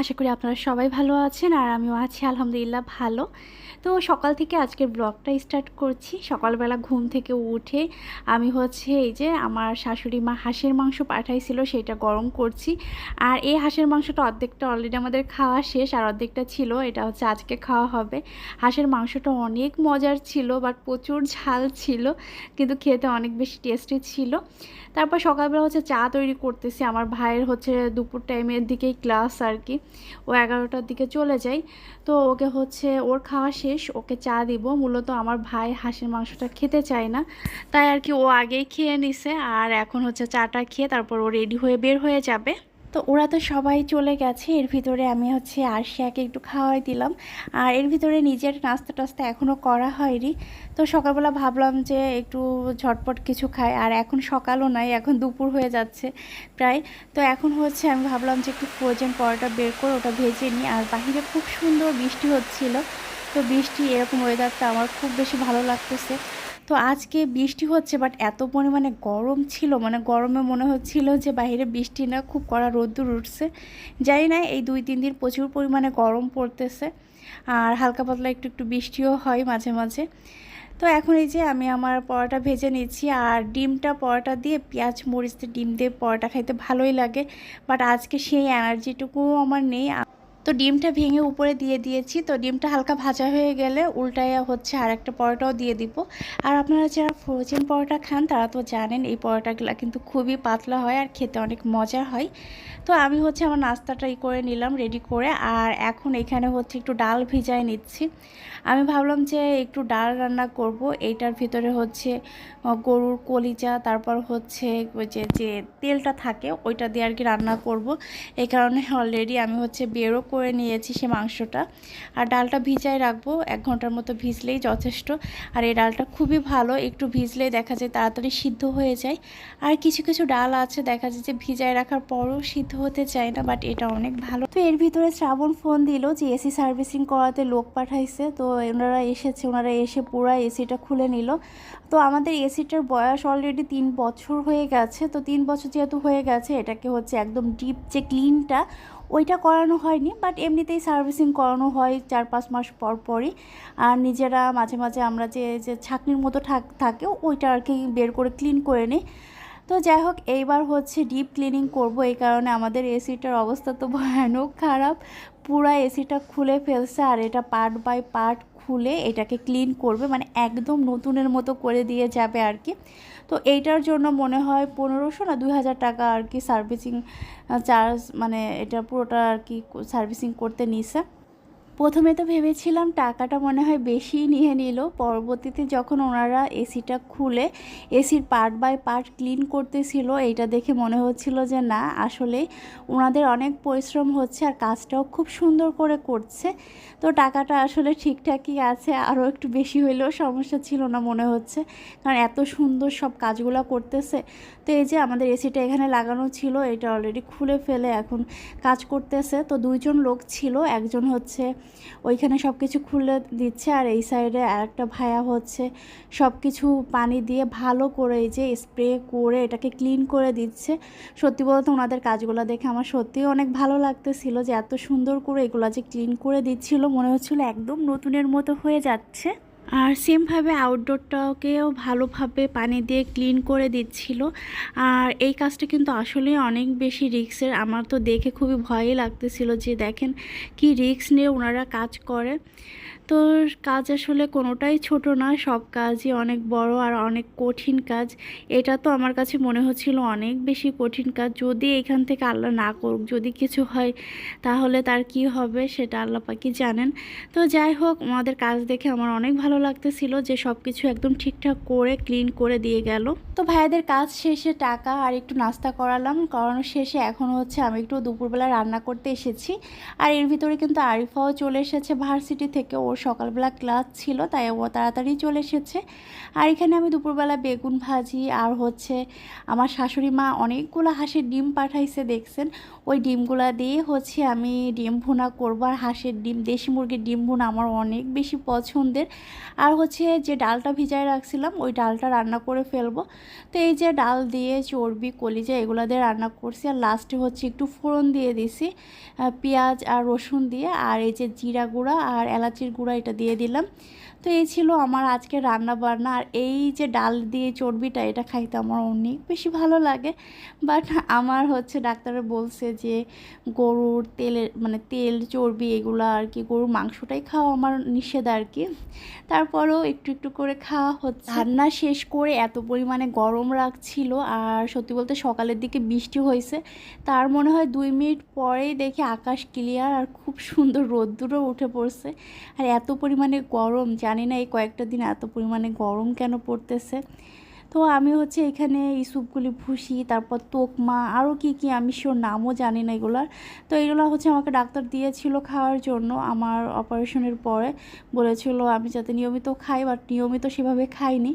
আশা করি আপনারা সবাই ভালো আছেন আর আমিও আছি, আলহামদুলিল্লাহ ভালো। তো সকাল থেকে আজকের ব্লগটা স্টার্ট করছি। সকালবেলা ঘুম থেকে উঠে আমি হচ্ছে এই যে আমার শাশুড়ি মা হাঁসের মাংস পাঠাইছিল, সেটা গরম করছি। আর এই হাঁসের মাংসটা অর্ধেকটা অলরেডি আমাদের খাওয়া শেষ আর অর্ধেকটা ছিল, এটা হচ্ছে আজকে খাওয়া হবে। হাঁসের মাংসটা অনেক মজার ছিল বাট প্রচুর ঝাল ছিল, কিন্তু খেতে অনেক বেশি টেস্টি ছিল। তারপর সকালবেলা হচ্ছে চা তৈরি করতেছি, আমার ভাইয়ের হচ্ছে দুপুর টাইমের দিকেই ক্লাস আর কি। ও এগারোটার দিকে চলে যায়। তো ওকে হচ্ছে ওর খাওয়া শেষ, ওকে চা দিব। মূলত আমার ভাই হাঁসের মাংসটা খেতে চায় না। তাই আর কি ও আগেই খেয়ে নিছে। আর এখন হচ্ছে চাটা খেয়ে তারপর ও রেডি হয়ে বের হয়ে যাবে। তো ওরা তো সবাই চলে গেছে। এর ভিতরে আমি হচ্ছে আরশিয়াকে একটু খাওয়াই দিলাম। আর এর ভিতরে নিজের নাস্তা টাস্তা এখনও করা হয়নি। তো সকালবেলা ভাবলাম যে একটু ঝটপট কিছু খাই। আর এখন সকালও নাই, এখন দুপুর হয়ে যাচ্ছে প্রায়। তো এখন হচ্ছে আমি ভাবলাম যে একটু ফ্রোজেন পরোটা বের করে ওটা ভেজে নিই। আর বাহিরে খুব সুন্দর বৃষ্টি হচ্ছিল। তো বৃষ্টি এরকম ওয়েদারটা আমার খুব বেশি ভালো লাগতেছে। তো আজকে বৃষ্টি হচ্ছে বাট এত পরিমাণে গরম ছিল মানে গরমে মনে হচ্ছিল যে বাইরে বৃষ্টি না, খুব কড়া রোদ্দুর উঠছে। জানি না, এই দুই তিন দিন প্রচুর পরিমাণে গরম পড়তেছে, আর হালকা পাতলা একটু একটু বৃষ্টিও হয় মাঝে মাঝে। তো এখন এই যে আমি আমার পরোটা ভেজে নিচ্ছি, আর ডিমটা পরোটা দিয়ে পেঁয়াজ, মরিচ ডিম দিয়ে পরোটা খাইতে ভালোই লাগে বাট আজকে সেই এনার্জিটুকুও আমার নেই তো ডিমটা ভেঙে উপরে দিয়ে দিয়েছি। তো ডিমটা হালকা ভাজা হয়ে গেলে উল্টায় হচ্ছে আর একটা পরোটাও দিয়ে দিব। আর আপনারা যারা ফ্রোজেন পরোটা খান, তারা তো জানেন এই পরোটাগুলো কিন্তু খুবই পাতলা হয় আর খেতে অনেক মজার হয়। তো আমি হচ্ছে আমার নাস্তাটা ই করে নিলাম রেডি করে। আর এখন এখানে হচ্ছে একটু ডাল ভিজায় নিচ্ছি। আমি ভাবলাম যে একটু ডাল রান্না করব। এইটার ভিতরে হচ্ছে গরুর কলিজা, তারপর হচ্ছে যে যে তেলটা থাকে, ওইটা দিয়ে আর কি রান্না করব। এই কারণে অলরেডি আমি হচ্ছে বেরো করে নিয়েছি সে মাংসটা। আর ডালটা ভিজায় রাখব, এক ঘণ্টার মতো ভিজলেই যথেষ্ট। আর এই ডালটা খুবই ভালো, একটু ভিজলেই দেখা যায় তাড়াতাড়ি সিদ্ধ হয়ে যায়। আর কিছু কিছু ডাল আছে দেখা যায় যে ভিজায় রাখার পরও সিদ্ধ হতে চায় না, বাট এটা অনেক ভালো। তো এর ভিতরে শ্রাবণ ফোন দিল যে এসি সার্ভিসিং করাতে লোক পাঠাইছে। তো ওনারা এসেছে, ওনারা এসে পুরো এসিটা খুলে নিল। তো আমাদের এসিটার বয়স অলরেডি তিন বছর হয়ে গেছে। তো তিন বছর যেহেতু হয়ে গেছে, এটাকে হচ্ছে একদম ডিপ যে ক্লিনটা ওইটা করানো হয়নি বাট এমনিতেই সার্ভিসিং করানো হয় চার পাঁচ মাস পর পরই। আর নিজেরা মাঝে মাঝে আমরা যে যে ছাকনির মতো থাকে ওইটা আর কি বের করে ক্লিন করে নিই। তো যাই হোক, এইবার হচ্ছে ডিপ ক্লিনিং করব, এই কারণে আমাদের এসিটার অবস্থা তো ভয়ানক খারাপ। পুরা এসিটা খুলে ফেলছে, আর এটা পার্ট বাই পার্ট খুলে এটাকে ক্লিন করবে মানে একদম নতুনের মতো করে দিয়ে যাবে আর কি। তো এইটার জন্য মনে হয় পনেরোশো না দুই হাজার টাকা আর কি সার্ভিসিং চার্জ মানে এটা পুরোটা আর কি সার্ভিসিং করতে নিছে। প্রথমে তো ভেবেছিলাম টাকাটা মনে হয় বেশি নিয়ে নিল। পরবর্তীতে যখন ওনারা এসিটা খুলে, এসির পার্ট বাই পার্ট ক্লিন করতেছিল, এইটা দেখে মনে হচ্ছিল যে না, আসলে ওনাদের অনেক পরিশ্রম হচ্ছে আর কাজটাও খুব সুন্দর করে করছে। তো টাকাটা আসলে ঠিকঠাকই আছে, আরও একটু বেশি হইলেও সমস্যা ছিল না মনে হচ্ছে। কারণ এত সুন্দর সব কাজগুলো করতেছে। তো এই যে আমাদের এসিটা এখানে লাগানো ছিল, এটা অলরেডি খুলে ফেলে এখন কাজ করতেছে। তো দুইজন লোক ছিল, একজন হচ্ছে ওইখানে সব কিছু খুলে দিচ্ছে আর এই সাইডে আরেকটা ভায়া হচ্ছে। সব কিছু পানি দিয়ে ভালো করে এই যে স্প্রে করে এটাকে ক্লিন করে দিচ্ছে। সত্যি বলতে ওনাদের কাজগুলো দেখে আমার সত্যিই অনেক ভালো লাগতেছিল যে এত সুন্দর করে এগুলো যে ক্লিন করে দিচ্ছিল, মনে হচ্ছিল একদম নতুনের মতো হয়ে যাচ্ছে। আর সেমভাবে আউটডোরটাকেও ভালোভাবে পানি দিয়ে ক্লিন করে দিচ্ছিল। আর এই কাজটা কিন্তু আসলে অনেক বেশি রিক্সের আমার তো দেখে খুবই ভয়ই লাগতেছিল যে দেখেন কি রিক্স নিয়ে ওনারা কাজ করে। তো কাজ আসলে কোনোটাই ছোট না, সব কাজই অনেক বড় আর অনেক কঠিন কাজ। এটা তো আমার কাছে মনে হচ্ছিল অনেক বেশি কঠিন কাজ। যদি এখান থেকে আল্লাহ না করুক, যদি কিছু হয়, তাহলে তার কি হবে, সেটা আল্লাহ পাকি জানেন। তো যাই হোক, আমাদের কাজ দেখে আমার অনেক ভালো লাগতেছিল যে সব কিছু একদম ঠিকঠাক করে ক্লিন করে দিয়ে গেল। তো ভাইয়াদের কাজ শেষে টাকা আর একটু নাস্তা করালাম। করানোর শেষে এখন হচ্ছে আমি একটু দুপুরবেলা রান্না করতে এসেছি। আর এর ভিতরে কিন্তু আরিফাও চলে এসেছে ভার্সিটি থেকে। ওর সকালবেলা ক্লাস ছিল, তাই ও তাড়াতাড়ি চলে এসেছে। আর এখানে আমি দুপুরবেলা বেগুন ভাজি আর হচ্ছে আমার শাশুড়ি মা অনেকগুলো হাঁসের ডিম পাঠাইছে, দেখছেন? ওই ডিমগুলা দিয়ে হচ্ছে আমি ডিম ভুনা করব। আর হাঁসের ডিম, দেশি মুরগির ডিম ভুনা আমার অনেক বেশি পছন্দের। আর হচ্ছে যে ডালটা ভিজায় রাখছিলাম, ওই ডালটা রান্না করে ফেলব। তো এই যে ডাল দিয়ে চর্বি, কলিজা এগুলো দিয়ে রান্না করছি, আর লাস্টে হচ্ছে একটু ফোড়ন দিয়ে দিছি পেঁয়াজ আর রসুন দিয়ে, আর এই যে জিরা গুঁড়া আর এলাচির গুঁড়া এটা দিয়ে দিলাম। তো এই ছিল আমার আজকে রান্না বান্না আর এই যে ডাল দিয়ে চর্বিটা, এটা খাইতে আমার অনেক বেশি ভালো লাগে। বাট আমার হচ্ছে ডাক্তারে বলছে যে, গরুর তেলের মানে তেল, চর্বি এগুলো আর কি, গরুর মাংসটাই খাওয়া আমার নিষেধ আর কি। তারপরেও একটু একটু করে খাওয়া হচ্ছে। রান্না শেষ করে এত পরিমাণে গরম রাখছিল, আর সত্যি বলতে সকালের দিকে বৃষ্টি হয়েছে। তার মনে হয় দুই মিনিট পরেই দেখি আকাশ ক্লিয়ার আর খুব সুন্দর রোদ্দুরও উঠে পড়ছে। আর এত পরিমাণে গরম জানি না এই কয়েকটা দিন এত পরিমাণে গরম কেন পড়তেছে। তো আমি হচ্ছে এখানে এই স্যুপগুলি ভুসি তারপর তোকমা, আরও কি কি আমি শিওর নামও জানি না এগুলার। তো এগুলো হচ্ছে আমাকে ডাক্তার দিয়েছিল খাওয়ার জন্য আমার অপারেশনের পরে। বলেছিল আমি যাতে নিয়মিত খাই, বাট নিয়মিত সেভাবে খাইনি।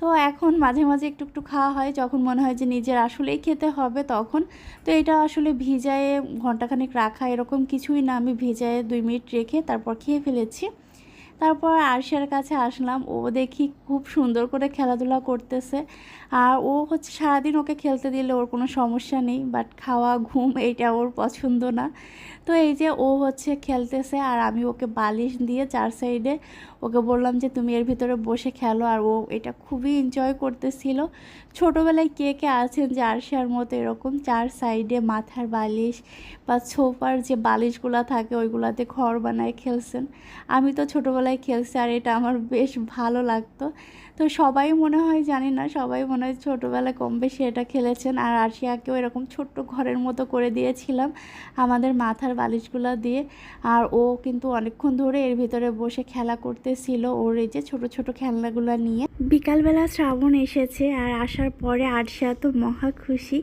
তো এখন মাঝে মাঝে একটু একটু খাওয়া হয়, যখন মনে হয় যে নিজের আসলেই খেতে হবে তখন। তো এটা আসলে ভিজায়ে ঘন্টাখানেক রাখা, এরকম কিছুই না। আমি ভিজায়ে দুই মিনিট রেখে তারপর খেয়ে ফেলেছি। তারপর আরশিয়ার কাছে আসলাম। ও দেখি খুব সুন্দর করে খেলাধুলা করতেছে। আর ও হচ্ছে সারাদিন ওকে খেলতে দিলে ওর কোনো সমস্যা নেই বাট খাওয়া, ঘুম এইটা ওর পছন্দ না। তো এই যে ও হচ্ছে খেলতেছে আর আমি ওকে বালিশ দিয়ে চার সাইডে ওকে বললাম যে, তুমি এর ভিতরে বসে খেলো। আর ও এটা খুবই এনজয় করতেছিল। ছোটোবেলায় কে কে আছেন যে মতো এরকম চার সাইডে মাথার বালিশ বা ছোপার যে বালিশগুলো থাকে ওইগুলাতে ঘর বানায় খেলছেন। আমি তো ছোটোবেলায় খেলছি আর এটা আমার বেশ ভালো লাগতো। তো সবাই মনে হয়, জানি না, সবাই মনে হয় ছোটোবেলায় কম বেশি এটা খেলেছেন। আর আরশিয়াকেও এরকম ছোট্ট ঘরের মতো করে দিয়েছিলাম আমাদের মাথার বালিশগুলো দিয়ে। আর ও কিন্তু অনেকক্ষণ ধরে এর ভিতরে বসে খেলা করতেছিল ওর এই যে ছোট ছোট খেলনাগুলো নিয়ে। বিকালবেলা শ্রাবণ এসেছে আর আসার পরে আরশিয়া তো মহা খুশি।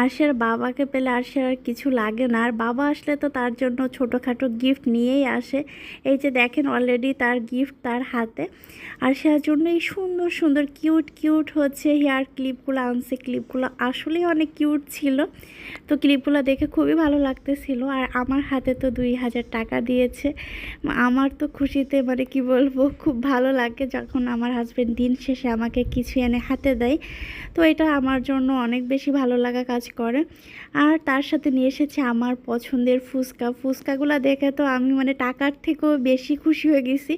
আরশিয়ার বাবাকে পেলে আরশিয়ার আর কিছু লাগে না। আর বাবা আসলে তো তার জন্য ছোটোখাটো গিফট নিয়েই আসে। এই যে দেখেন অলরেডি তার গিফট তার হাতে। আরশিয়ার জন্য এই সুন্দর সুন্দর সুন্দর কিউট কিউট হচ্ছে হেয়ার ক্লিপগুলো আনছে ক্লিপগুলো আসলেই অনেক কিউট ছিল। তো ক্লিপগুলো দেখে খুবই ভালো লাগতেছিল। আর আমার হাতে তো দুই হাজার টাকা দিয়েছে। আমার তো খুশিতে মানে কি বলব, খুব ভালো লাগে যখন আমার হাজব্যান্ড দিন শেষে আমাকে কিছু এনে হাতে দেয়। তো এটা আমার জন্য অনেক বেশি ভালো লাগা কাজ করে। আর তার সাথে নিয়ে এসেছে আমার পছন্দের ফুচকা। ফুচকাগুলো দেখে তো আমি মানে টাকার থেকেও বেশি খুশি হয়ে গেছি।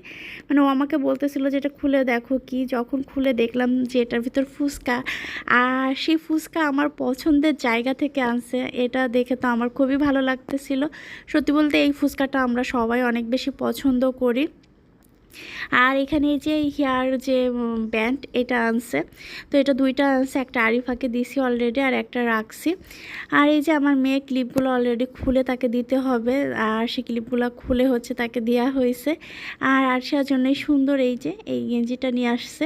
মানে ও আমাকে বলতেছিল যে, এটা খুলে দেখো কি যখন খুলে দেখলাম যে এটার ভিতর ফুচকা, আর সেই ফুচকা আমার পছন্দের জায়গা থেকে আনছে, এটা দেখে তো আমার খুবই ভালো লাগতেছিল। সত্যি বলতে এই ফুচকাটা আমরা সবাই অনেক বেশি পছন্দ করি। আর এখানে যে হেয়ার যে ব্যান্ড এটা আনছে। তো এটা দুইটা আনছে, একটা আরিফাকে দিছি অলরেডি আর একটা রাখছি। আর এই যে আমার মেয়ে ক্লিপগুলো অলরেডি খুলে তাকে দিতে হবে, আর সে ক্লিপগুলো খুলে হচ্ছে তাকে দেওয়া হয়েছে। আর আরশার জন্যই সুন্দর এই যে, এই গেঞ্জিটা নিয়ে আসছে।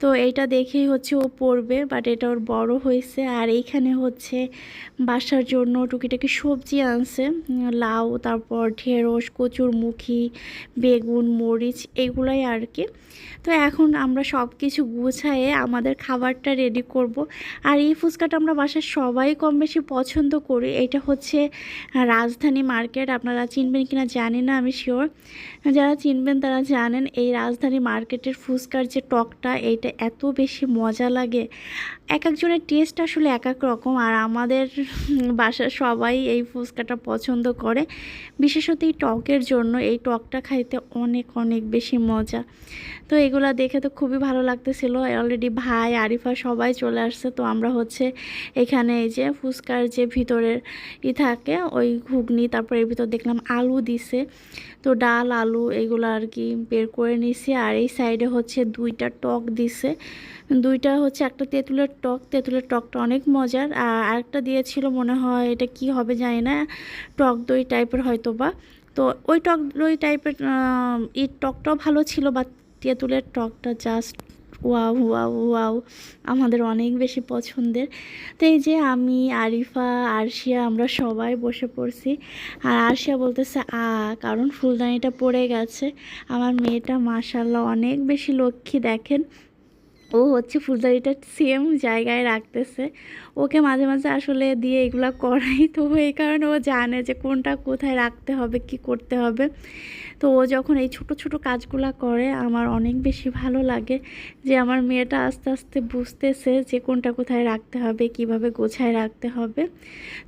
তো এইটা দেখেই হচ্ছে ও পড়বে বাট এটা ওর বড় হয়েছে। আর এইখানে হচ্ছে বাসার জন্য টুকিটাকি সবজি আনছে, লাউ, তারপর ঢেঁড়স, কচুরমুখী, বেগুন, মরিচ এগুলাই আর কি। তো এখন আমরা সব কিছু গুছায়ে আমাদের খাবারটা রেডি করব। আর এই ফুচকাটা আমরা বাসার সবাই কম বেশি পছন্দ করি। এটা হচ্ছে রাজধানী মার্কেট। আপনারা চিনবেন কিনা জানি না আমি শিওর যারা চিনবেন তারা জানেন, এই রাজধানী মার্কেটের ফুচকার যে টকটা, এইটা এত বেশি মজা লাগে। এক একজনের টেস্ট আসলে এক এক রকম। আর আমাদের বাসার সবাই এই ফুচকাটা পছন্দ করে। বিশেষত এই টকের জন্য। এই টকটা খাইতে অনেক অনেক বেশি মজা। তো এগুলা দেখে তো খুবই ভালো লাগতেছিল। অলরেডি ভাই, আরিফা সবাই চলে আসছে। তো আমরা হচ্ছে এখানে এই যে ফুচকার যে ভিতরের ই থাকে, ওই ঘুগনি, তারপর এর ভিতর দেখলাম আলু দিছে। তো ডাল, আলু, এগুলো আর কি বের করে নিছি। আর এই সাইডে হচ্ছে দুইটা টক দিছে। দুইটা হচ্ছে একটা তেঁতুলের টক, তেঁতুলের টকটা অনেক মজার। আর আরেকটা দিয়েছিল মনে হয় এটা কি হবে জানি না, টক দই টাইপের হয়তো বা তো ওই টক দই টাইপের এই টকটাও ভালো ছিল বা তেঁতুলের টকটা জাস্ট ওয়াও ওয়াও ওয়াও, আমাদের অনেক বেশি পছন্দের। তো এই যে আমি, আরিফা, আরশিয়া আমরা সবাই বসে পড়ছি। আর আরশিয়া বলতেছে, আ, কারণ ফুলদানিটা পড়ে গেছে। আমার মেয়েটা মাশাল্লাহ অনেক বেশি লক্ষ্মী দেখেন। ও হচ্ছে ফুলদারিটা সেম জায়গায় রাখতেছে। ওকে মাঝে মাঝে আসলে দিয়ে এগুলো করাই। তো এই কারণে ও জানে যে কোনটা কোথায় রাখতে হবে, কি করতে হবে। তো ও যখন এই ছোট ছোট কাজগুলো করে, আমার অনেক বেশি ভালো লাগে যে আমার মেয়েটা আস্তে আস্তে বুঝতেছে যে কোনটা কোথায় রাখতে হবে, কীভাবে গোছায় রাখতে হবে।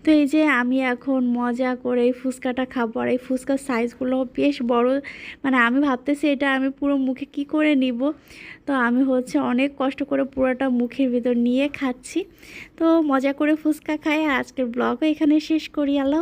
তো এই যে আমি এখন মজা করে এই ফুচকাটা খাব আর এই ফুচকার সাইজগুলো বেশ বড়। মানে আমি ভাবতেছি এটা আমি পুরো মুখে কি করে নিব? তো আমি হচ্ছে অনেক কষ্ট করে পুরোটা মুখের ভিতর নিয়ে খাচ্ছি। তো মজা করে ফুচকা খাই। আজকের ব্লগও এখানে শেষ করি। আল্লাহ